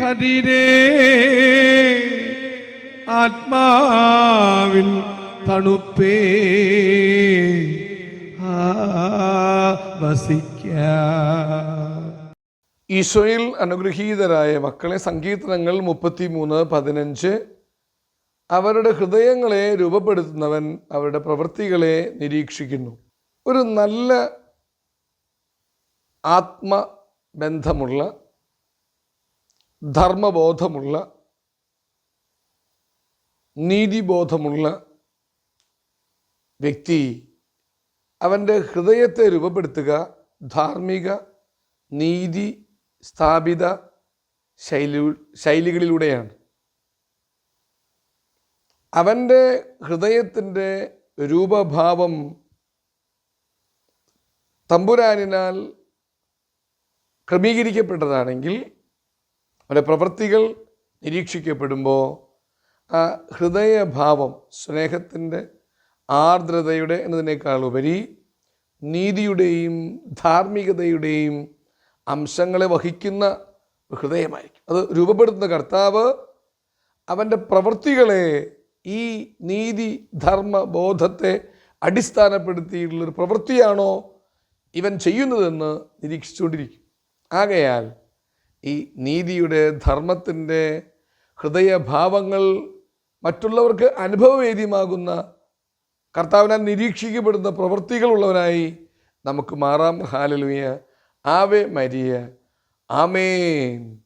കതിരേ ആത്മാവിൽ തണുപ്പേ. വസിക്ക. ഈശോയിൽ അനുഗ്രഹീതരായ മക്കളെ സങ്കീർത്തനങ്ങൾ മുപ്പത്തിമൂന്ന് പതിനഞ്ച്. അവരുടെ ഹൃദയങ്ങളെ രൂപപ്പെടുത്തുന്നവൻ അവരുടെ പ്രവൃത്തികളെ നിരീക്ഷിക്കുന്നു. ഒരു നല്ല ആത്മബന്ധമുള്ള ധർമ്മബോധമുള്ള നീതിബോധമുള്ള വ്യക്തി അവന്റെ ഹൃദയത്തെ രൂപപ്പെടുത്തുക ധാർമ്മിക നീതി സ്ഥാപിത ശൈലി ശൈലികളിലൂടെയാണ്. അവന്റെ ഹൃദയത്തിന്റെ രൂപഭാവം തമ്പുരാനിനാൽ ക്രമീകരിക്കപ്പെട്ടതാണെങ്കിൽ അവന്റെ പ്രവൃത്തികൾ നിരീക്ഷിക്കപ്പെടുമ്പോൾ ആ ഹൃദയഭാവം സ്നേഹത്തിന്റെ ആർദ്രതയുടെ എന്നതിനേക്കാൾ ഉപരി നീതിയുടെയും ധാർമ്മികതയുടെയും അംശങ്ങളെ വഹിക്കുന്ന ഹൃദയമായിരിക്കും. അത് രൂപപ്പെടുത്തുന്ന കർത്താവ് അവന്റെ പ്രവൃത്തികളെ ഈ നീതി ധർമ്മ ബോധത്തെ അടിസ്ഥാനപ്പെടുത്തിയിട്ടുള്ളൊരു പ്രവൃത്തിയാണോ ഇവൻ ചെയ്യുന്നതെന്ന് നിരീക്ഷിച്ചുകൊണ്ടിരിക്കും. ആകയാൽ ഈ നീതിയുടെ ധർമ്മത്തിന്റെ ഹൃദയഭാവങ്ങൾ മറ്റുള്ളവർക്ക് അനുഭവവേദ്യമാകുന്ന കർത്താവിനാൽ നിരീക്ഷിക്കപ്പെടുന്ന പ്രവൃത്തികളുള്ളവനായി നമുക്ക് മാറാം. Hallelujah ave Maria. ആമേൻ.